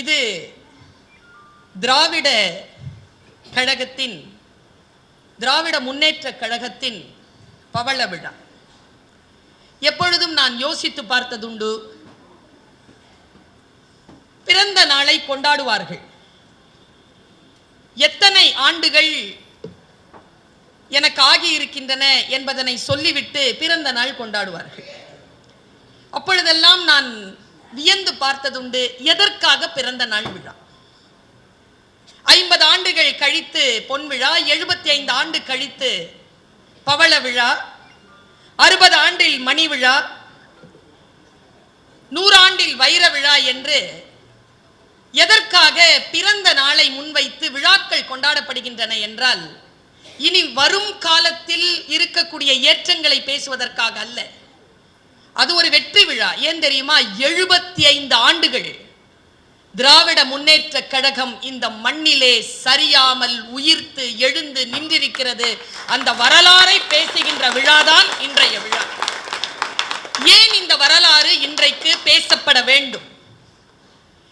இது திராவிட கழகத்தின் திராவிட முன்னேற்ற கழகத்தின் பவள விழா. எப்பொழுதும் நான் யோசித்து பார்த்ததுண்டு பிறந்த நாளை கொண்டாடுவார்கள். எத்தனை ஆண்டுகள் எனக்கு ஆகி இருக்கின்றன என்பதனை சொல்லிவிட்டு பிறந்த நாள் கொண்டாடுவார்கள். அப்பொழுதெல்லாம் நான் வியந்து பார்த்ததுண்டு எதற்காக பிறந்த நாள் விழா? ஐம்பது ஆண்டுகள் கழித்து பொன் விழா எழுபத்தி ஐந்து ஆண்டு கழித்து பவள விழா அறுபது ஆண்டில் மணி விழா நூறாண்டில் வைர விழா என்று எதற்காக பிறந்த நாளை முன்வைத்து விழாக்கள் கொண்டாடப்படுகின்றன என்றால் இனி வரும் காலத்தில் இருக்கக்கூடிய ஏற்றங்களை பேசுவதற்காக அல்ல. அது ஒரு வெற்றி விழா. ஏன் தெரியுமா? எழுபத்தி ஐந்து ஆண்டுகள் திராவிட முன்னேற்ற கழகம் இந்த மண்ணிலே சரியாமல் உயிர்த்து எழுந்து நின்றிருக்கிறது. அந்த வரலாறை பேசுகின்ற விழாதான் இன்றைய விழா. ஏன் இந்த வரலாறு இன்றைக்கு பேசப்பட வேண்டும்?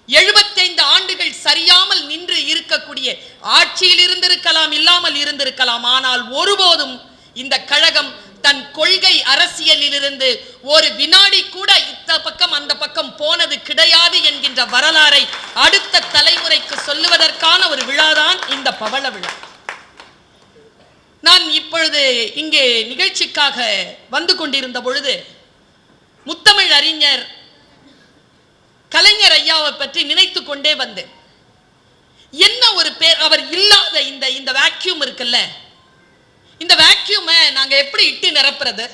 எழுபத்தைந்து ஆண்டுகள் சரியாமல் நின்று இருக்கக்கூடிய ஆட்சியில் இருந்திருக்கலாம் இல்லாமல் இருந்திருக்கலாம் ஆனால் ஒருபோதும் இந்த கழகம் தன் கொள்கை அரசியலிலிருந்து ஒரு வினாடி கூட இத்த பக்கம் அந்த பக்கம் போனது கிடையாது என்கின்ற வரலாறை அடுத்த தலைமுறைக்கு சொல்லுவதற்கான ஒரு விழாதான் இந்த பவள விழா. நான் இப்பொழுது இங்கே நிகழ்ச்சிக்காக வந்து கொண்டிருந்த பொழுது முத்தமிழ் அறிஞர் கலைஞர் ஐயாவை பற்றி நினைத்து கொண்டே வந்தேன். என்ன ஒரு பேர்? அவர் இல்லாத இந்த இந்த வேக்யூம் இருக்குல்ல? இந்த வேக்யூமை நாங்கள் எப்படி இட்டு நிரப்புறது?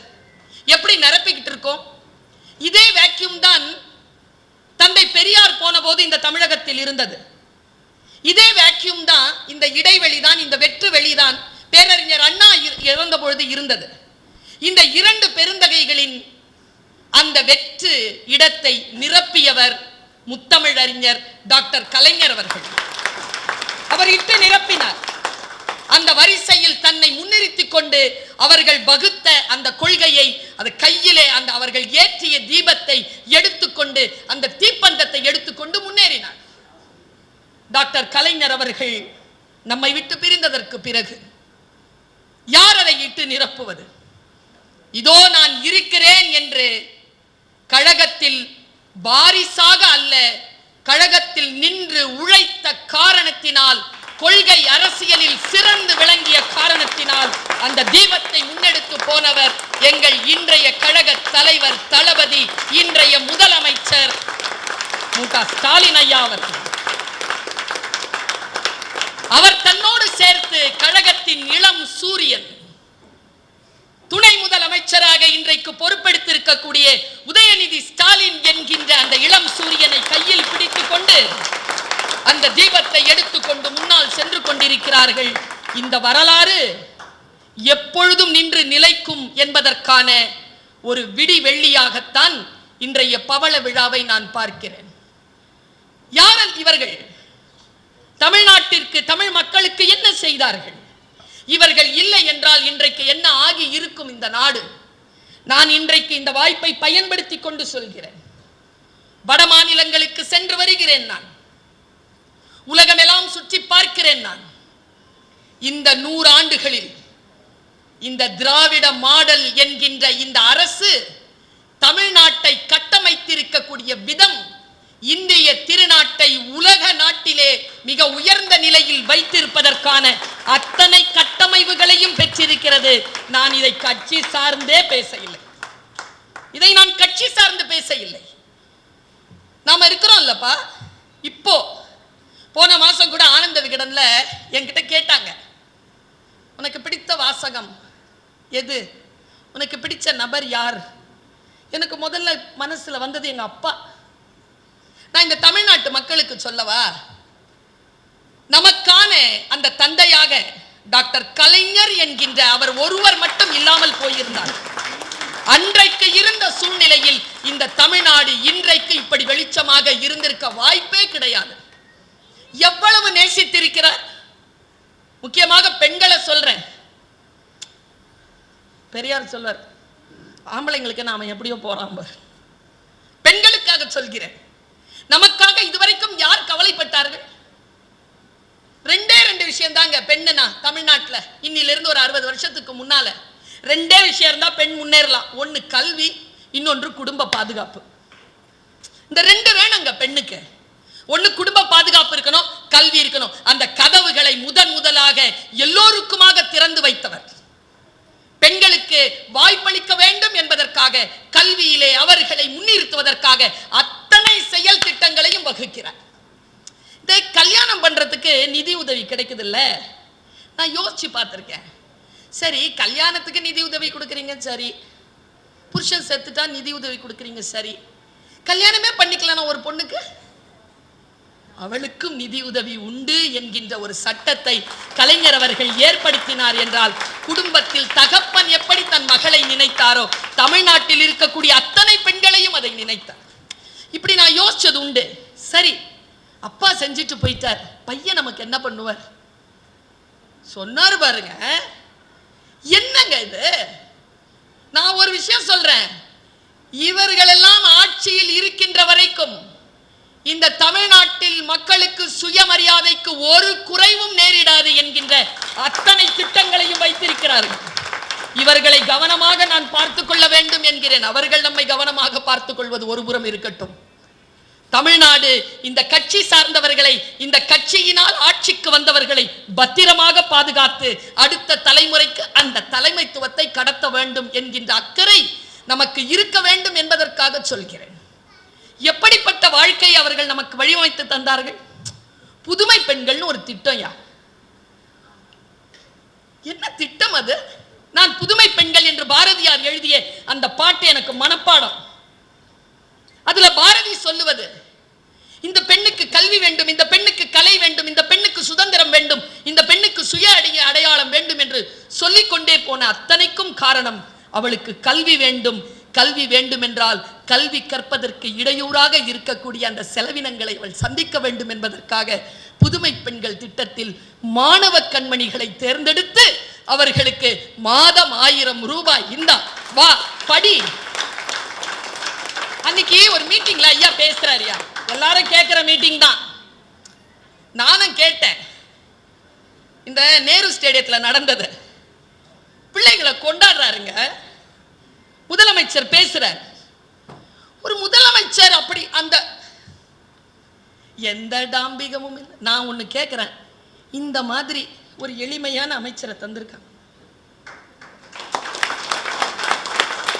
எப்படி நிரப்பிக்கிட்டு இருக்கோம்? இதே வேக்யூம் தான் தந்தை பெரியார் போன போது இந்த தமிழகத்தில் இருந்தது. இதே வேக்யூம் தான் இந்த இடைவெளி தான் இந்த வெற்று வெளிதான் பேரறிஞர் அண்ணா இறந்த பொழுது இருந்தது. இந்த இரண்டு பெருந்தகைகளின் அந்த வெற்று இடத்தை நிரப்பியவர் முத்தமிழறிஞர் டாக்டர் கலைஞர் அவர்கள். அவர் இட்டு நிரப்பினார். அந்த வரிசையில் தன்னை முன்னிறுத்திக் கொண்டு அவர்கள் வகுத்த அந்த கொள்கையை அது கையிலே அந்த அவர்கள் ஏற்றிய தீபத்தை எடுத்துக்கொண்டு அந்த தீப்பந்தத்தை எடுத்துக்கொண்டு முன்னேறினார். டாக்டர் கலைஞர் அவர்கள் நம்மை விட்டு பிரிந்ததற்கு பிறகு யார் அதை இட்டு நிரப்புவது? இதோ நான் இருக்கிறேன் என்று கழகத்தில் வாரிசாக அல்ல கழகத்தில் நின்று உழைத்த காரணத்தினால் கொள்கை அரசியலில் சிறந்து விளங்கிய காரணத்தினால் அந்த தீபத்தை முன்னெடுத்து போனவர் எங்கள் இன்றைய கழக தலைவர் தளபதி இன்றைய முதலமைச்சர் மு. க. ஸ்டாலின் ஐயா அவர்கள். அவர் தன்னோடு சேர்த்து கழகத்தின் இளம் சூரியன் துணை முதலமைச்சராக இன்றைக்கு பொறுப்பெடுத்திருக்கக்கூடிய உதயநிதி ஸ்டாலின் என்கின்ற அந்த இளம் சூரியனை கையில் பிடித்துக் கொண்டு அந்த தீபத்தை எடுத்துக்கொண்டு முன்னால் சென்று கொண்டிருக்கிறார்கள். இந்த வரலாறு எப்பொழுதும் நின்று நிலைக்கும் என்பதற்கான ஒரு விடி வெள்ளியாகத்தான் இன்றைய பவள விழாவை நான் பார்க்கிறேன். யாரல் இவர்கள்? தமிழ்நாட்டிற்கு தமிழ் மக்களுக்கு என்ன செய்தார்கள்? இவர்கள் இல்லை என்றால் இன்றைக்கு என்ன ஆகி இருக்கும் இந்த நாடு? நான் இன்றைக்கு இந்த வாய்ப்பை பயன்படுத்தி கொண்டு சொல்கிறேன். வட மாநிலங்களுக்கு சென்று வருகிறேன் நான். சொல்கிறேன் நான். இந்த நூறாண்டுகளில் இந்த திராவிட மாடல் என்கின்ற இந்த அரசு தமிழ்நாட்டை கட்டமைத்திருக்கக்கூடிய விதம் இந்திய திருநாட்டை உலக நாட்டிலே மிக உயர்ந்த நிலையில் வைத்திருப்பதற்கான அத்தனை கட்டமைவுகளையும் பெற்றிருக்கிறது. நான் இதை கட்சி சார்ந்தே பேச இல்லை இதை நான் கட்சி சார்ந்து பேச இல்லை நாம இருக்கிறோம் இல்லப்பா. இப்போ போன மாதம் கூட ஆனந்த விகடனில் என்கிட்ட கேட்டாங்க. உனக்கு பிடித்த வாசகம் எது? உனக்கு பிடித்த நபர் யார்? எனக்கு முதல்ல மனசுல வந்தது எங்கள் அப்பா. நான் இந்த தமிழ்நாட்டு மக்களுக்கு சொல்லவா? நமக்கான அந்த தந்தையாக டாக்டர் கலைஞர் என்கின்ற அவர் ஒருவர் மட்டும் இல்லாமல் போயிருந்தார். அன்றைக்கு இருந்த சூழ்நிலையில் இந்த தமிழ்நாடு இன்றைக்கு இப்படி வெளிச்சமாக இருந்திருக்க வாய்ப்பே கிடையாது. எவ்வளவு நேசித்திருக்கிறார்? முக்கியமாக பெண்களை சொல்றேன். பெரியார் சொல்வார் ஆம்பளைங்களுக்கு நாம எப்படியோ போறாம பெண்களுக்காக சொல்கிறேன். நமக்காக இதுவரைக்கும் யார் கவலைப்பட்டார்கள்? ரெண்டே ரெண்டு விஷயம் தாங்க பெண்ணுனா தமிழ்நாட்டில். இன்னிலிருந்து ஒரு அறுபது வருஷத்துக்கு முன்னால ரெண்டே விஷயம் இருந்தா பெண் முன்னேறலாம். ஒன்னு கல்வி இன்னொன்று குடும்ப பாதுகாப்பு. இந்த ரெண்டு வேணுங்க பெண்ணுக்கு. ஒன்று குடும்ப பாதுகாப்பு இருக்கணும் கல்வி இருக்கணும். அந்த கதவுகளை முதன் முதலாக எல்லோருக்குமாக திறந்து வைத்தவர். பெண்களுக்கு வாய்ப்பளிக்க வேண்டும் என்பதற்காக கல்வியிலே அவர்களை முன்னிறுத்துவதற்காக அத்தனை செயல் திட்டங்களையும் வகுக்கிறார். இந்த கல்யாணம் பண்றதுக்கு நிதி உதவி கிடைக்குது இல்ல நான் யோசிச்சு பார்த்துருக்கேன். சரி கல்யாணத்துக்கு நிதி உதவி கொடுக்குறீங்க சரி. புருஷன் செத்துட்டா நிதி உதவி கொடுக்குறீங்க சரி. கல்யாணமே பண்ணிக்கலாம் ஒரு பொண்ணுக்கு? அவளுக்கும் நிதி உதவி உண்டு என்கின்ற ஒரு சட்டத்தை கலைஞர் அவர்கள் ஏற்படுத்தினார் என்றால் குடும்பத்தில் தகப்பன் எப்படி தன் மகளை நினைத்தாரோ தமிழ்நாட்டில் இருக்கக்கூடிய அத்தனை பெண்களையும் அதை நினைத்தார். இப்படி நான் யோசிச்சது உண்டு. சரி அப்பா செஞ்சுட்டு போயிட்டார். பையன் நமக்கு என்ன பண்ணுவார்? சொன்னார் பாருங்க. என்னங்க இது? நான் ஒரு விஷயம் சொல்றேன். இவர்களெல்லாம் ஆட்சியில் இருக்கின்ற வரைக்கும் இந்த தமிழ்நாட்டில் மக்களுக்கு சுயமரியாதைக்கு ஒரு குறைவும் நேரிடாது என்கின்ற அத்தனை திட்டங்களையும் வைத்திருக்கிறார்கள். இவர்களை கவனமாக நான் பார்த்துக் கொள்ள வேண்டும் என்கிறேன். அவர்கள் நம்மை கவனமாக பார்த்துக் கொள்வது ஒருபுறம் இருக்கட்டும். தமிழ்நாடு இந்த கட்சி சார்ந்தவர்களை இந்த கட்சியினால் ஆட்சிக்கு வந்தவர்களை பத்திரமாக பாதுகாத்து அடுத்த தலைமுறைக்கு அந்த தலைமைத்துவத்தை கடத்த வேண்டும் என்கின்ற அக்கறை நமக்கு இருக்க வேண்டும் என்பதற்காக சொல்கிறேன். எப்படி வாழ்க்கை அவர்கள் நமக்கு வழிவமைத்து தந்தார்கள். புதுமை பெண்கள்னு ஒரு திட்டம் யா என்ன திட்டம் அது? நான் புதுமை பெண்கள் என்று பாரதியார் எழுதிய அந்த பாட்டு எனக்கு மனப்பாடம். அதுல பாரதி சொல்லுவது இந்த பெண்ணுக்கு கல்வி வேண்டும் இந்த பெண்ணுக்கு கலை வேண்டும் இந்த பெண்ணுக்கு சுதந்திரம் வேண்டும் இந்த பெண்ணுக்கு சுய அடைய அடையாளம் வேண்டும் என்று சொல்லிக்கொண்டே போன அத்தனைக்கும் காரணம் அவளுக்கு கல்வி வேண்டும். கல்வி வேண்டும் என்றால் கல்வி கற்பதற்கு இடையூறாக இருக்கக்கூடிய அந்த செலவினங்களை அவள் சந்திக்க வேண்டும் என்பதற்காக புதுமை பெண்கள் திட்டத்தில் மாணவ கண்மணிகளை தேர்ந்தெடுத்து அவர்களுக்கு மாதம் ஆயிரம் ரூபாய். இந்தா வா படி. அன்னைக்கு ஒரு மீட்டிங்ல ஐயா பேசுறாருயா எல்லாரும் கேட்கிற மீட்டிங் தான். நானும் கேட்டேன். இந்த நேரு ஸ்டேடியத்தில் நடந்தது. பிள்ளைங்களை கொண்டாடுறாருங்க. முதலமைச்சர் பேசுறார். ஒரு முதலமைச்சர் அப்படி அந்த எந்த டாம்பிகமும் இல்லை. நான் ஒன்று கேட்குறேன் இந்த மாதிரி ஒரு எளிமையான அமைச்சரை தந்திருக்காங்க.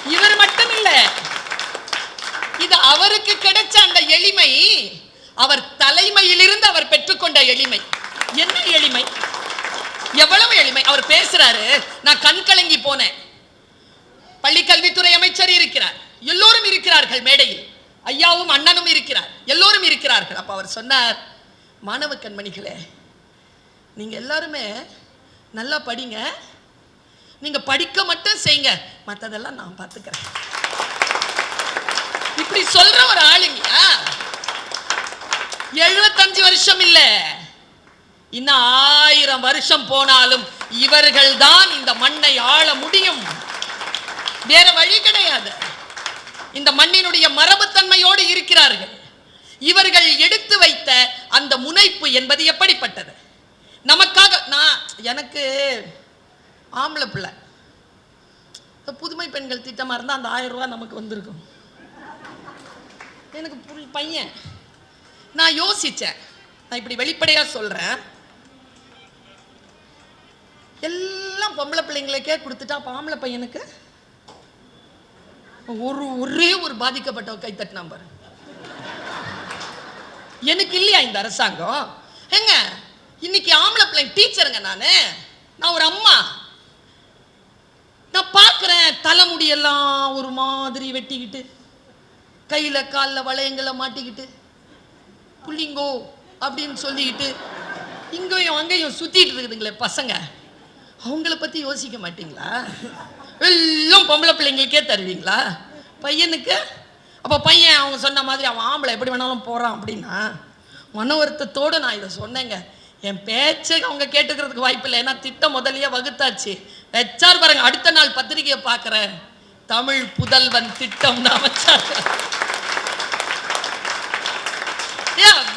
இவர் மட்டும் இல்லை. இது அவருக்கு கிடைச்ச அந்த எளிமை அவர் தலைமையிலிருந்து அவர் பெற்றுக்கொண்ட எளிமை. என்ன எளிமை? எவ்வளவு எளிமை? அவர் பேசுறாரு. நான் கண் கலங்கி போனேன். பள்ளி கல்வித்துறை அமைச்சர் இருக்கிறார். எல்லோரும் இருக்கிறார்கள் மேடையில். ஐயாவும் அண்ணனும் இருக்கிறார். எல்லோரும் இருக்கிறார்கள். அப்போ அவர் சொன்னார் மாணவ கண்மணிகளே நீங்க எல்லாருமே நல்லா படிங்க. நீங்க படிக்க மட்டும் செய்யுங்க. மற்றதெல்லாம் நான் பார்த்துக்கிறேன் இப்படி சொல்ற ஒரு ஆளுங்கயா எழுபத்தஞ்சு வருஷம் இல்ல. இன்னும் ஆயிரம் வருஷம் போனாலும் இவர்கள் தான் இந்த மண்ணை ஆள முடியும். வேற வழி கிடையாது. இந்த மண்ணினுடைய மரபுத்தன்மையோடு இருக்கிறார்கள். இவர்கள் எடுத்து வைத்த அந்த முனைப்பு என்பது எப்படிப்பட்டது? நமக்காக நான் எனக்கு ஆம்பளை பிள்ளை. புதுமை பெண்கள் திட்டமா இருந்தா அந்த ஆயிரம் ரூபாய் நமக்கு வந்திருக்கும். எனக்கு புல் பையன். நான் யோசிச்சேன். நான் இப்படி வெளிப்படையா சொல்றேன். எல்லாம் பொம்பளை பிள்ளைங்களுக்கே கொடுத்துட்டா பாம்பளை ஆம்பளை பையனுக்கு ஒரு ஒரே ஒரு பாதிக்கப்பட்ட கை தட்டினா பாரு. எனக்கு இல்லையா இந்த அரசாங்கம்? ஏங்க இன்னைக்கு ஆம்பளை பிள்ளைங்க டீச்சருங்க நானு. நான் ஒரு அம்மா. நான் பார்க்குறேன் தலைமுடியெல்லாம் ஒரு மாதிரி வெட்டிக்கிட்டு கையில் காலில் வளையங்களை மாட்டிக்கிட்டு புள்ளிங்கோ அப்படின்னு சொல்லிக்கிட்டு இங்கேயும் அங்கேயும் சுற்றிட்டு இருக்குதுங்களே பசங்க. அவங்கள பற்றி யோசிக்க மாட்டீங்களா? எல்லாம் பொம்பளை பிள்ளைங்களுக்கே தருவீங்களா? பையனுக்கு? அப்போ பையன் அவங்க சொன்ன மாதிரி அவன் ஆம்பளை எப்படி வேணாலும் போகிறான் அப்படின்னா மன வருத்தத்தோடு நான் இதை சொன்னேங்க. என் பேச்சை அவங்க கேட்டுக்கிறதுக்கு வாய்ப்பு இல்லை. ஏன்னா திட்டம் முதலியே வகுத்தாச்சு. வச்சார் பாருங்க அடுத்த நாள் பத்திரிகையை பார்க்குறேன். தமிழ் புதல்வன் திட்டம் தான் வச்சார்.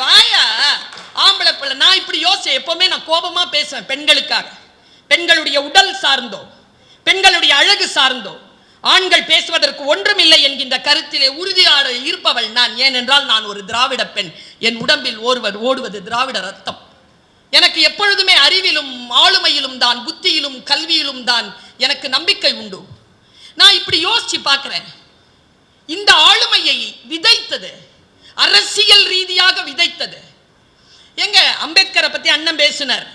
வாயா. ஆம்பளை பிள்ளை நான் இப்படி யோசிச்சேன். எப்போவுமே நான் கோபமாக பேசுவேன் பெண்களுக்காக. பெண்களுடைய உடல் சார்ந்தோ பெண்களுடைய அழகு சார்ந்தோ ஆண்கள் பேசுவதற்கு ஒன்றுமில்லை என்கின்ற கருத்திலே உறுதியாக இருப்பவள் நான். ஏனென்றால் நான் ஒரு திராவிட பெண். என் உடம்பில் ஓடுவது ஓடுவது திராவிட ரத்தம். எனக்கு எப்பொழுதுமே அறிவிலும் ஆளுமையிலும் தான் புத்தியிலும் கல்வியிலும் தான் எனக்கு நம்பிக்கை உண்டு. நான் இப்படி யோசிச்சு பார்க்கிறேன். இந்த ஆளுமையை விதைத்தது அரசியல் ரீதியாக விதைத்தது. எங்க அம்பேத்கரை பத்தி அண்ணன் பேசினார்.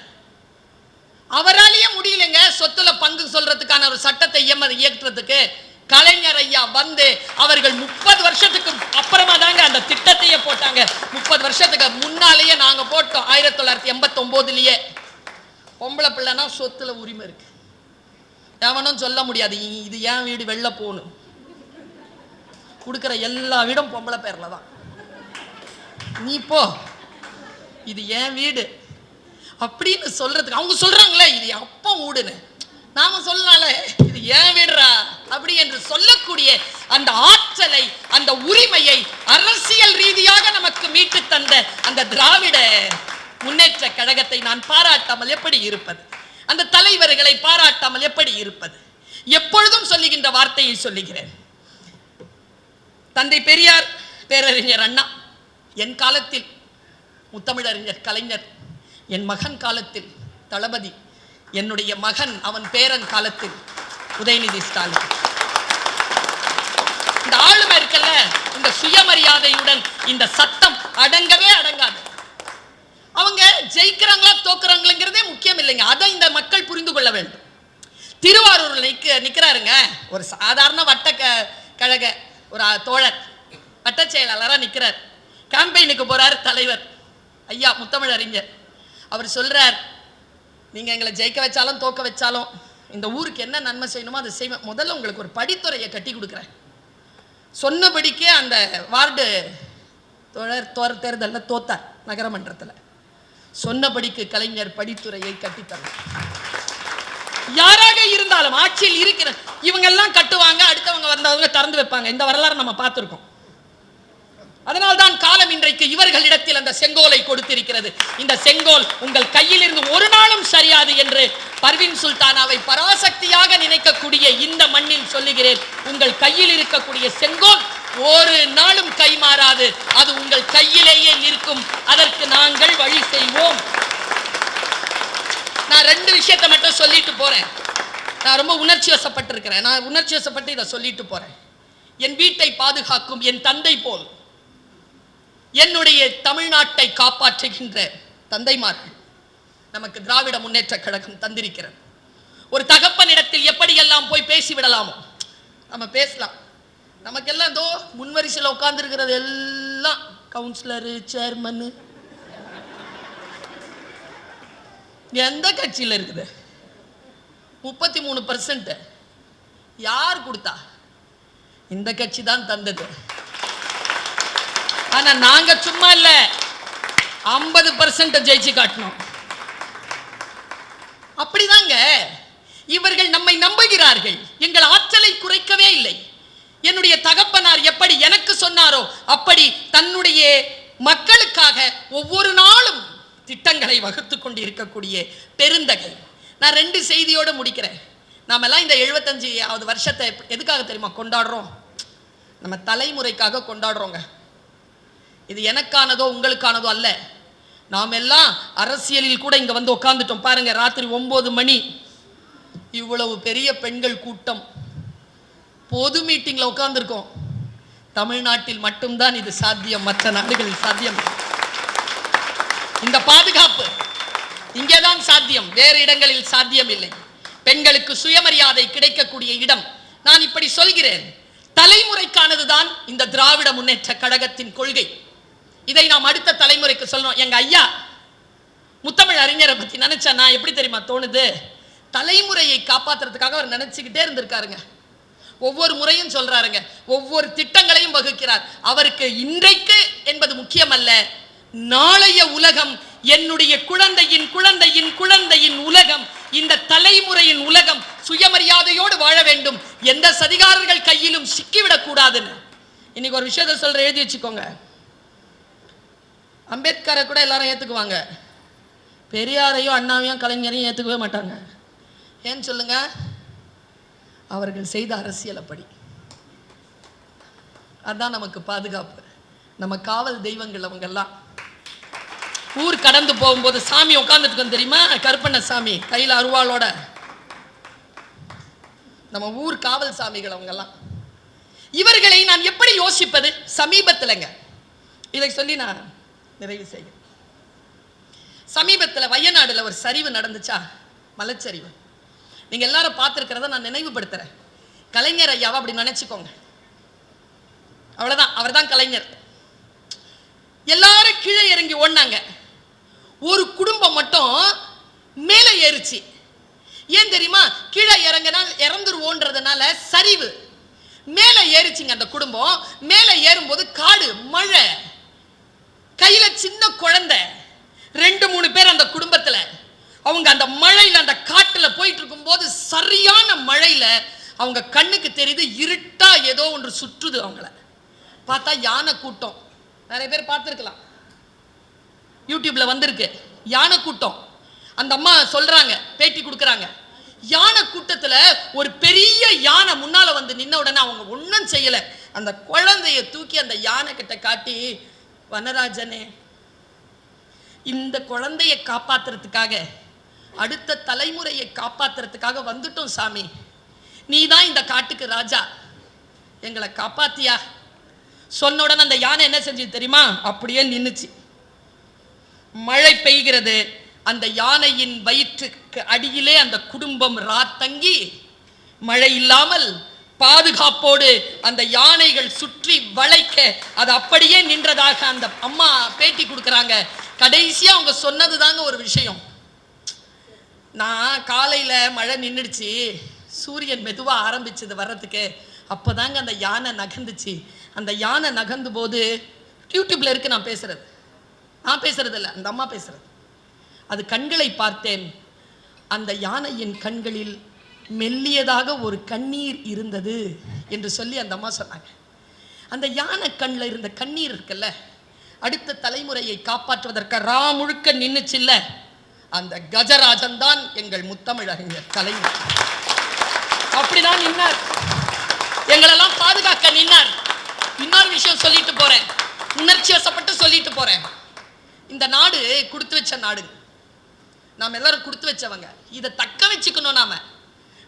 அவராலேயே முடியலங்க. சொத்துல பங்கு சொல்றதுக்கான ஒரு சட்டத்தை இயம இயக்குறதுக்கு கலைஞர் ஐயா வந்து அவர்கள் முப்பது வருஷத்துக்கு அப்புறமா தாங்க அந்த திட்டத்தையே போட்டாங்க. முப்பது வருஷத்துக்கு முன்னாலேயே நாங்க போட்டோம் ஆயிரத்தி தொள்ளாயிரத்தி எண்பத்தி ஒன்பதுலயே பொம்பளை பிள்ளைனா சொத்துல உரிமை இருக்கு. எவனும் சொல்ல முடியாது. இது ஏன் வீடு வெளில போகணும் கொடுக்குற எல்லா வீடும் பொம்பளை பேர்ல தான். நீ போ. இது என் வீடு? அப்படின்னு சொல்றதுக்கு அவங்க சொல்றாங்களே இது அப்ப அப்பா நாம சொல்லலாம்ல இது ஏன் வீடுறா? அப்படி என்று சொல்லக்கூடிய அந்த ஆற்றலை அந்த உரிமையை அரசியல் ரீதியாக நமக்கு மீட்டு தந்த அந்த திராவிட முன்னேற்ற கழகத்தை நான் பாராட்டாமல் எப்படி இருப்பது? அந்த தலைவர்களை பாராட்டாமல் எப்படி இருப்பது? எப்பொழுதும் சொல்லுகின்ற வார்த்தையை சொல்லுகிறேன். தந்தை பெரியார் பேரறிஞர் அண்ணா என் காலத்தில் முத்தமிழறிஞர் கலைஞர் என் மகன் காலத்தில் தளபதி என்னுடைய மகன் அவன் பேரன் காலத்தில் உதயநிதி ஸ்டாலின். இந்த ஆளுமை இருக்கல்ல இந்த சுயமரியாதையுடன் இந்த சத்தம் அடங்கவே அடங்காது. அவங்க ஜெயிக்கிறாங்களா தோக்குறாங்களங்கிறதே முக்கியம் இல்லைங்க. அதை இந்த மக்கள் புரிந்து கொள்ள வேண்டும். திருவாரூரில் நிக்க நிக்கிறாருங்க ஒரு சாதாரண வட்ட க- கழக ஒரு தோழர் வட்ட செயலாளராக நிற்கிறார் கேம்பெயினுக்கு போகிறார் தலைவர். ஐயா முத்தமிழ் அறிஞர் அவர் சொல்கிறார் நீங்கள் எங்களை ஜெயிக்க வச்சாலும் தோக்க வச்சாலும் இந்த ஊருக்கு என்ன நன்மை செய்யணுமோ அதை செய்வேன். முதல்ல உங்களுக்கு ஒரு படித்துறையை கட்டி கொடுக்குறேன். சொன்னபடிக்கே அந்த வார்டு தொடர் தோர் தேர்தலில் தோத்தார் நகரமன்றத்தில். சொன்னபடிக்கு கலைஞர் படித்துறையை கட்டித்தந்தார் யாராக இருந்தாலும் ஆட்சியில் இருக்கிற இவங்கெல்லாம் கட்டுவாங்க அடுத்தவங்க வந்தவங்க திறந்து வைப்பாங்க. இந்த வரலாறு நம்ம பார்த்துருக்கோம். அதனால்தான் காலம் இன்றைக்கு இவர்களிடத்தில் அந்த செங்கோலை கொடுத்திருக்கிறது. இந்த செங்கோல் உங்கள் கையில் இருந்து ஒரு நாளும் சரியாது என்று பர்வின் சுல்தானாவை பராசக்தியாக நினைக்கக்கூடிய இந்த மண்ணில் சொல்லுகிறேன். உங்கள் கையில் இருக்கக்கூடிய செங்கோல் ஒரு நாளும் கைமாறாது. அது உங்கள் கையிலேயே நிற்கும் அதற்கு நாங்கள் வழி செய்வோம். நான் ரெண்டு விஷயத்தை மட்டும் சொல்லிட்டு போறேன். நான் ரொம்ப உணர்ச்சி வசப்பட்டிருக்கிறேன். நான் உணர்ச்சி வசப்பட்டு இதை சொல்லிட்டு போறேன். என் வீட்டை பாதுகாக்கும் என் தந்தை போல். என்னுடைய தமிழ்நாட்டை காப்பாற்றுகின்ற தந்தைமார்கள் நமக்கு திராவிட முன்னேற்ற கழகம் தந்திருக்கிறது. ஒரு தகப்பனிடத்தில் எப்படியெல்லாம் போய் பேசிவிடலாமோ நம்ம பேசலாம். நமக்கெல்லாம் இதோ முன்வரிசையில் உட்கார்ந்துருக்கிறது எல்லாம் கவுன்சிலரு சேர்மனு எந்த கட்சியில் இருக்குது? முப்பத்தி மூணு பர்சன்ட் யார் கொடுத்தா? இந்த கட்சி தான் தந்தது. ஆனா நாங்க சும்மா இல்ல. ஐம்பது பர்சன்ட் ஜெயிச்சு காட்டணும். அப்படிதாங்க. இவர்கள் நம்மை நம்புகிறார்கள். எங்கள் ஆற்றலை குறைக்கவே இல்லை. என்னுடைய தகப்பனார் எப்படி எனக்கு சொன்னாரோ அப்படி தன்னுடைய மக்களுக்காக ஒவ்வொரு நாளும் திட்டங்களை வகுத்து கொண்டு இருக்கக்கூடிய பெருந்தகை. நான் ரெண்டு செய்தியோடு முடிக்கிறேன். நாமெல்லாம் இந்த எழுபத்தஞ்சாவது வருஷத்தை எதுக்காக தெரியுமா கொண்டாடுறோம்? நம்ம தலைமுறைக்காக கொண்டாடுறோங்க. இது எனக்கானதோ உங்களுக்கானதோ அல்ல. நாம் எல்லாம் அரசியலில் கூட இங்கே வந்து உட்காந்துட்டோம் பாருங்க ராத்திரி ஒம்பது மணி. இவ்வளவு பெரிய பெண்கள் கூட்டம். பொது மீட்டிங்கில் உட்காந்துருக்கோம் தமிழ்நாட்டில் மட்டும்தான் இது சாத்தியம். மற்ற நாடுகளில் சாத்தியம். இந்த பாதுகாப்பு இங்கேதான் சாத்தியம். வேறு இடங்களில் சாத்தியம் இல்லை. பெண்களுக்கு சுயமரியாதை கிடைக்கக்கூடிய இடம். நான் இப்படி சொல்கிறேன். தலைமுறைக்கானதுதான் இந்த திராவிட முன்னேற்ற கழகத்தின் கொள்கை. இதை நாம் அடுத்த தலைமுறைக்கு சொல்லணும். எங்க ஐயா முத்தமிழ் அறிஞரை பத்தி நினைச்சா நான் எப்படி தெரியுமா தோணுது? தலைமுறையை காப்பாத்துறதுக்காக அவர் நினைச்சுக்கிட்டே இருந்திருக்காருங்க. ஒவ்வொரு முறையும் சொல்றாருங்க. ஒவ்வொரு திட்டங்களையும் வகுக்கிறார். அவருக்கு இன்றைக்கு என்பது முக்கியமல்ல. நாளைய உலகம் என்னுடைய குழந்தையின் குழந்தையின் குழந்தையின் உலகம் இந்த தலைமுறையின் உலகம் சுயமரியாதையோடு வாழ வேண்டும். எந்த சதிகாரர்கள் கையிலும் சிக்கிவிடக் கூடாதுன்னு இன்னைக்கு ஒரு விஷயத்த சொல்ற எழுதி வச்சுக்கோங்க. அம்பேத்கரை கூட எல்லாரும் ஏற்றுக்குவாங்க பெரியாரையும் அண்ணாவையும் கலைஞரையும் ஏற்றுக்கவே மாட்டாங்க. ஏன்னு சொல்லுங்க? அவர்கள் செய்த அரசியல் அப்படி. நமக்கு பாதுகாப்பு. நம்ம காவல் தெய்வங்கள் அவங்கெல்லாம். ஊர் கடந்து போகும்போது சாமி உட்காந்துட்டு தெரியுமா? கருப்பண்ண சாமி கையில் அருவாளோட. நம்ம ஊர் காவல் சாமிகள் அவங்கெல்லாம். இவர்களை நான் எப்படி யோசிப்பது? சமீபத்தில்ங்க. இதை சொல்லி நான் நிறைவு செய்கிறேன் சமீபத்தில் வயநாடுல ஒரு சரிவு நடந்துச்சா? மலைச்சரிவு. நீங்க எல்லாரும் பார்த்துருக்கிறத நான் நினைவுபடுத்துறேன். கலைஞர் ஐயாவை அப்படி நினைச்சுக்கோங்க. அவ்வளவுதான். அவர்தான் கலைஞர். எல்லாரும் கீழே இறங்கி ஓடினாங்க. ஒரு குடும்பம் மட்டும் மேலே ஏறுச்சு. ஏன் தெரியுமா? கீழே இறங்கினா இறந்துருவோன்றதுனால சரிவு. மேலே ஏறிச்சிங்க அந்த குடும்பம். மேலே ஏறும்போது காடு மழை. கையில சின்ன குழந்தை. ரெண்டு மூணு பேர் அந்த குடும்பத்தில். அவங்க அந்த மழையில் அந்த காட்டில் போயிட்டு இருக்கும்போது சரியான மழையில அவங்க கண்ணுக்கு தெரியுது இருட்டா ஏதோ ஒன்று சுற்றுது அவங்கள. பார்த்தா யானை கூட்டம். நிறைய பேர் பார்த்துருக்கலாம். யூடியூப்ல வந்திருக்கு. யானை கூட்டம். அந்த அம்மா சொல்றாங்க பேட்டி கொடுக்குறாங்க. யானை கூட்டத்தில் ஒரு பெரிய யானை முன்னால வந்து நின்ன உடனே அவங்க ஒன்றும் செய்யலை. அந்த குழந்தைய தூக்கி அந்த யானை கிட்ட காட்டி வனராஜனே இந்த குழந்தைய காப்பாத்துறதுக்காக அடுத்த தலைமுறையை காப்பாத்துறதுக்காக வந்துட்டோம் சாமி. நீ தான் இந்த காட்டுக்கு ராஜா. எங்களை காப்பாத்தியா? சொன்ன உடனே அந்த யானை என்ன செஞ்சது தெரியுமா? அப்படியே நின்னுச்சு. மழை பெய்கிறது. அந்த யானையின் வயிற்றுக்கு அடியிலே அந்த குடும்பம் ராத்தங்கி மழை இல்லாமல் பாதுகாப்போடு அந்த யானைகள் சுற்றி வளைக்க அது அப்படியே நின்றதாக அந்த அம்மா பேட்டி கொடுக்குறாங்க. கடைசியா அவங்க சொன்னது தாங்க ஒரு விஷயம். நான் காலையில மழை நின்றுடுச்சு சூரியன் மெதுவாக ஆரம்பிச்சது வர்றதுக்கு அப்போதாங்க அந்த யானை நகர்ந்துச்சு. அந்த யானை நகர்ந்து போது யூடியூப்ல இருக்கு நான் பேசுறது. நான் பேசுறது இல்லை அந்த அம்மா பேசுறது. அது கண்களை பார்த்தேன். அந்த யானையின் கண்களில் மெல்லியதாக ஒரு கண்ணீர் இருந்தது என்று சொல்லி அந்த அம்மா சொன்னாங்க. அந்த யானை கண்ணில் இருந்த கண்ணீர் இருக்குல்ல அடுத்த தலைமுறையை காப்பாற்றுவதற்கு ரா முழுக்க நின்றுச்சில்ல அந்த கஜராஜன் தான் எங்கள் முத்தமிழறிஞர் தலைவர் அப்படிதான் நின்னார். எங்களெல்லாம் பாதுகாக்க நின்னார். இன்னொரு விஷயம் சொல்லிட்டு போறேன். உணர்ச்சி வசப்பட்டு சொல்லிட்டு போறேன். இந்த நாடு கொடுத்து வச்ச நாடு நாம் எல்லாரும் கொடுத்து வச்சவங்க. இதை தக்க வச்சுக்கணும் நாம.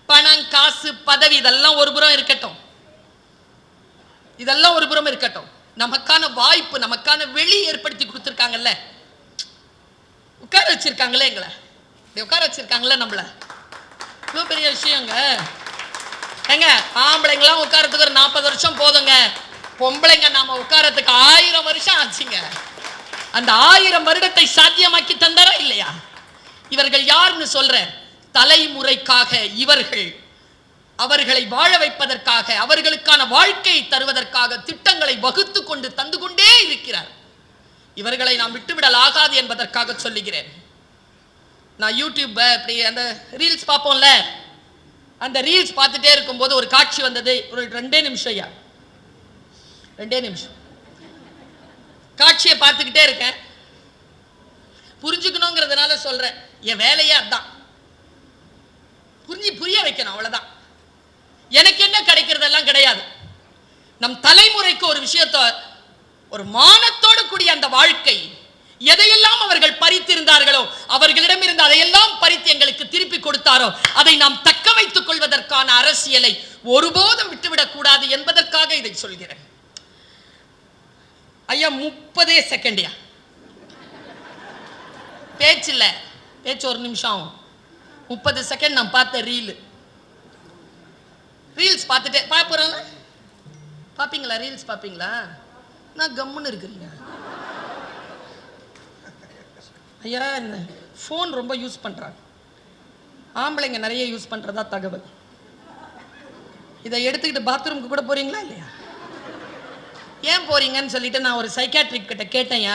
பணம் காசு பதவி இதெல்லாம் ஒரு புறம் இருக்கட்டும். இதெல்லாம் ஒரு புறம் இருக்கட்டும். நமக்கான வாய்ப்பு நமக்கான வெளி ஏற்படுத்தி கொடுத்துருக்காங்கல்ல. உட்கார வச்சிருக்காங்களே எங்களை. இப்படி உட்கார வச்சிருக்காங்களே நம்மள. இவ்வளோ பெரிய விஷயங்க. ஏங்க ஆம்பளைங்களாம் உட்காரத்துக்கு ஒரு நாற்பது வருஷம் போதுங்க. பொம்பளைங்க நாம உட்காரத்துக்கு ஆயிரம் வருஷம் ஆச்சுங்க. அந்த ஆயிரம் வருடத்தை சாத்தியமாக்கி தந்தாரா இல்லையா? இவர்கள் யாருன்னு சொல்றேன். தலைமுறைக்காக இவர்கள் அவர்களை வாழ வைப்பதற்காக அவர்களுக்கான வாழ்க்கையை தருவதற்காக திட்டங்களை வகுத்து கொண்டு தந்து கொண்டே இருக்கிறார். இவர்களை நாம் விட்டுவிடல் ஆகாது என்பதற்காக சொல்லுகிறேன். நான் யூடியூப் இப்படி அந்த ரீல்ஸ் பார்ப்போம்ல? அந்த ரீல்ஸ் பார்த்துட்டே இருக்கும்போது ஒரு காட்சி வந்தது. ஒரு ரெண்டே நிமிஷம் ஐயா. ரெண்டே நிமிஷம். காட்சியை பார்த்துக்கிட்டே இருக்கேன். புரிஞ்சுக்கணுங்கிறதுனால சொல்றேன். என் வேலையே அதான். புரிஞ்சு புரிய வைக்கணும் அவ்வளவுதான். எனக்கு என்ன கிடைக்கிறதெல்லாம் கிடையாது. நம் தலைமுறைக்கு ஒரு விஷயத்தை ஒரு மானத்தோடு கூடிய அந்த வாழ்க்கை எதையெல்லாம் அவர்கள் பறித்திருந்தார்களோ அவர்களிடம் இருந்து அதையெல்லாம் பறித்து எங்களுக்கு திருப்பி கொடுத்தாரோ அதை நாம் தக்க வைத்துக் கொள்வதற்கான அரசியலை ஒருபோதும் விட்டுவிடக் கூடாது என்பதற்காக இதை சொல்கிறேன். ஐயா முப்பதே செகண்ட்யா பேச்சு இல்ல. பேச்சு ஒரு நிமிஷம் ஆகும். முப்பது செகண்ட் நான் பார்த்த ரீல் ரீல்ஸ் பார்த்துட்டே பார்ப்புறோம் பார்ப்பீங்களா ரீல்ஸ் பார்ப்பீங்களா? நான் கம்முன்னு இருக்கிறீங்க? ஐயா இந்த ஃபோன் ரொம்ப யூஸ் பண்ணுறாங்க ஆம்பளைங்க நிறைய யூஸ் பண்ணுறதா தகவல். இதை எடுத்துக்கிட்டு பாத்ரூமுக்கு கூட போகிறீங்களா இல்லையா? ஏன் போகிறீங்கன்னு சொல்லிட்டு நான் ஒரு சைக்காட்ரிக் கிட்ட கேட்டேன்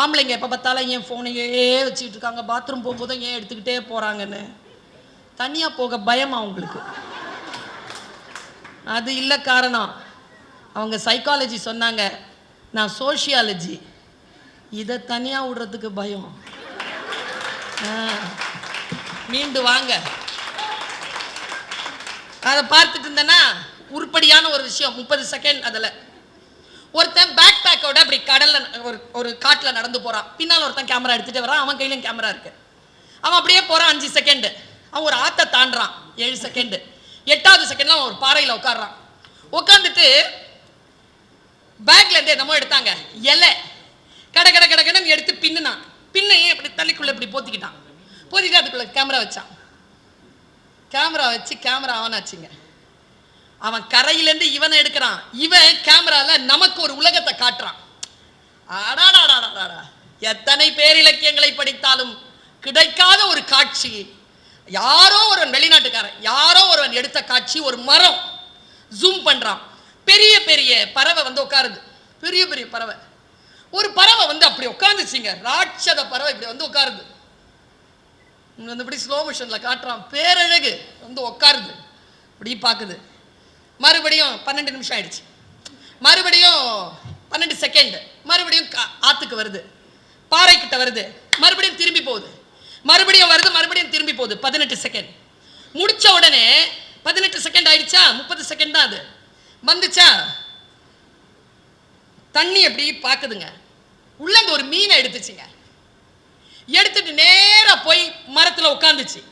ஆம்பளைங்க எப்போ பார்த்தாலும் ஏன் ஃபோனையே வச்சுக்கிட்டு இருக்காங்க பாத்ரூம் போகும்போதும் ஏன் எடுத்துக்கிட்டே போகிறாங்கன்னு தனியாக போக பயமா அவங்களுக்கு அது இல்லை காரணம். அவங்க சைக்காலஜி சொன்னாங்க. நான் சோஷியாலஜி இதை தனியாக விடுறதுக்கு பயம். மீண்டு வாங்க. அதை பார்த்துட்டு இருந்தேன்னா உருப்படியான ஒரு விஷயம். முப்பது செகண்ட் அதில். ஒருத்தன் பேக் பேக்கோட அப்படி கடல்ல ஒரு ஒரு காட்டில் நடந்து போறான். பின்னால் ஒருத்தன் கேமரா எடுத்துட்டு வரான். அவன் கையிலும் கேமரா இருக்கு. அவன் அப்படியே போறான் அஞ்சு செகண்ட் அவன் ஒரு ஆத்தை தாண்டுறான். ஏழு செகண்ட் எட்டாவது செகண்ட்ல அவன் ஒரு பாறையில உட்காடுறான் உட்காந்துட்டு பேக்ல இருந்து என்னமோ எடுத்தாங்க. இலை. கட கட கட கடன் எடுத்து பின்னுனான். பின்னையே இப்படி தள்ளிக்குள்ள இப்படி போத்திக்கிட்டான்? போத்திட்டு அதுக்குள்ள கேமரா வச்சான். கேமரா வச்சு கேமரா ஆன் ஆச்சுங்க. அவன் கரையிலேருந்து இவனை எடுக்கிறான். இவன் கேமரால நமக்கு ஒரு உலகத்தை காட்டுறான். அடாடாடாடாடா. எத்தனை பேர் இலக்கியங்களை படித்தாலும் கிடைக்காத ஒரு காட்சி. யாரோ ஒருவன் வெளிநாட்டுக்காரன் யாரோ ஒருவன் எடுத்த காட்சி ஒரு மரம். ஜூம் பண்றான். பெரிய பெரிய பறவை வந்து உட்காருது. பெரிய பெரிய பறவை. ஒரு பறவை வந்து அப்படி உட்காந்துச்சிங்க. ராட்சத பறவை இப்படி வந்து உட்காருது. வந்து இப்படி ஸ்லோ மோஷன்ல காட்டுறான். பேரழகு வந்து உட்காருது. இப்படி பார்க்குது. மறுபடியும் பன்னெண்டு நிமிஷம் ஆயிடுச்சு. மறுபடியும் பன்னெண்டு செகண்ட் மறுபடியும் கா- ஆத்துக்கு வருது. பாறைக்கிட்ட வருது. மறுபடியும் திரும்பி போகுது. மறுபடியும் வருது மறுபடியும் திரும்பி போகுது. பதினெட்டு செகண்ட் முடிச்ச உடனே பதினெட்டு செகண்ட் ஆயிடுச்சா? முப்பது செகண்ட் தான் அது. வந்துச்சா? தண்ணி எப்படி பார்க்குதுங்க உள்ளங்க ஒரு மீனை எடுத்துச்சுங்க. எடுத்துட்டு நேரா போய் மரத்தில் உட்காந்துச்சு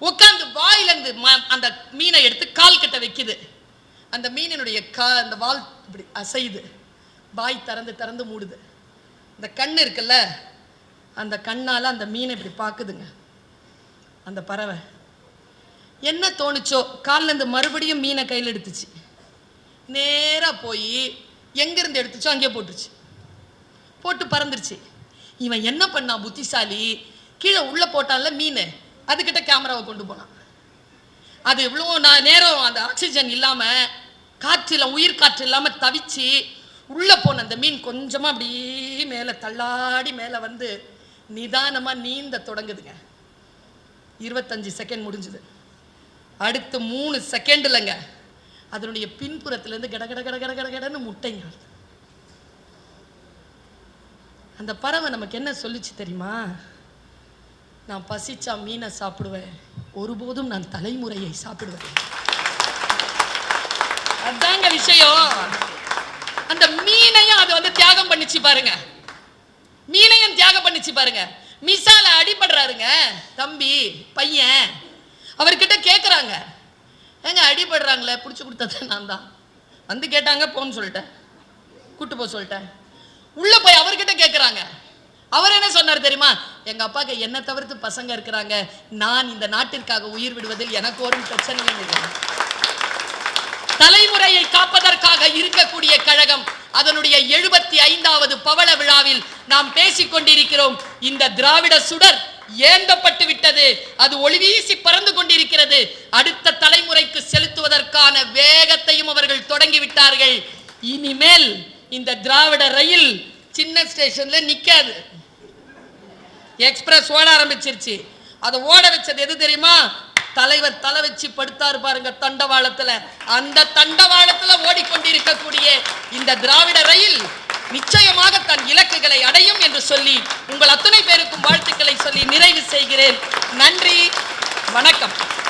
உட்காந்து வாயிலிருந்து ம- அந்த மீனை எடுத்து கால் கிட்ட வைக்குது. அந்த மீனினுடைய கா அந்த வால் இப்படி அசையுது. வாய் திறந்து திறந்து மூடுது. இந்த கண் இருக்குல்ல அந்த கண்ணால் அந்த மீனை இப்படி பார்க்குதுங்க அந்த பறவை. என்ன தோணுச்சோ காலிலேருந்து மறுபடியும் மீனை கையில் எடுத்துச்சு. நேராக போய் எங்கேருந்து எடுத்துச்சோ அங்கேயே போட்டுருச்சு. போட்டு பறந்துருச்சு. இவன் என்ன பண்ணான் புத்திசாலி? கீழே உள்ளே போட்டான்ல மீன். அதுக்கிட்ட கேமராவை கொண்டு போனான். அது இவ்வளோ நான் நேரம் அந்த ஆக்சிஜன் இல்லாமல் காற்றில் உயிர் காற்று இல்லாமல் தவிச்சு உள்ளே போன அந்த மீன் கொஞ்சமாக அப்படியே மேலே தள்ளாடி மேலே வந்து நிதானமாக நீந்த தொடங்குதுங்க. இருபத்தஞ்சி செகண்ட் முடிஞ்சுது. அடுத்து மூணு செகண்டில்ங்க அதனுடைய பின்புறத்துலேருந்து கட கட கட கட கட கடன்னு முட்டைங்க அந்த பறவை நமக்கு என்ன சொல்லுச்சு தெரியுமா? நான் பசிச்சா மீனை சாப்பிடுவேன். ஒருபோதும் நான் தலைமுறையை சாப்பிடுவேன். அதாங்க விஷயம். அந்த மீனையும் அது வந்து தியாகம் பண்ணிச்சு பாருங்க. மீனையும் தியாகம் பண்ணிச்சு பாருங்க. மிசால அடிபடுறாருங்க. தம்பி பையன். அவர்கிட்ட கேட்குறாங்க ஏங்க அடிபடுறாங்களே? பிடிச்சி கொடுத்தது நான் தான் வந்து கேட்டாங்க போன்னு சொல்லிட்டேன். கூட்டு போக சொல்லிட்டேன். உள்ள போய் அவர்கிட்ட கேட்குறாங்க அவர் என்ன சொன்னார் தெரியுமா? எங்க அப்பாவுக்கு என்ன தவிர்த்து பசங்க இருக்கிறாங்க? நான் இந்த நாட்டிற்காக உயிர் விடுவதில் எனக்கு ஒரு பிரச்சனையும் இல்லை. தலைமுறையை காப்பதற்காக இருக்கக்கூடிய கழகம் அதனுடைய எழுபத்தி ஐந்தாவது பவள விழாவில் நாம் பேசிக் கொண்டிருக்கிறோம். இந்த திராவிட சுடர் ஏந்தப்பட்டு விட்டது. அது ஒளிவீசி பறந்து கொண்டிருக்கிறது. அடுத்த தலைமுறைக்கு செலுத்துவதற்கான வேகத்தையும் அவர்கள் தொடங்கி விட்டார்கள். இனிமேல் இந்த திராவிட ரயில் சின்ன ஸ்டேஷன்ல நிக்காது. எக்ஸ்பிரஸ் ஓட ஆரம்பிச்சிருச்சு. அதை ஓட வச்சது எது தெரியுமா? தலைவர் தலை வச்சு படுத்தார் பாருங்க தண்டவாளத்துல. அந்த தண்டவாளத்துல ஓடிக்கொண்டிருக்கக்கூடிய இந்த திராவிட ரயில் நிச்சயமாக தன் இலக்குகளை அடையும் என்று சொல்லி உங்கள் அத்தனை பேருக்கும் வாழ்த்துக்களை சொல்லி நிறைவு செய்கிறேன். நன்றி. வணக்கம்.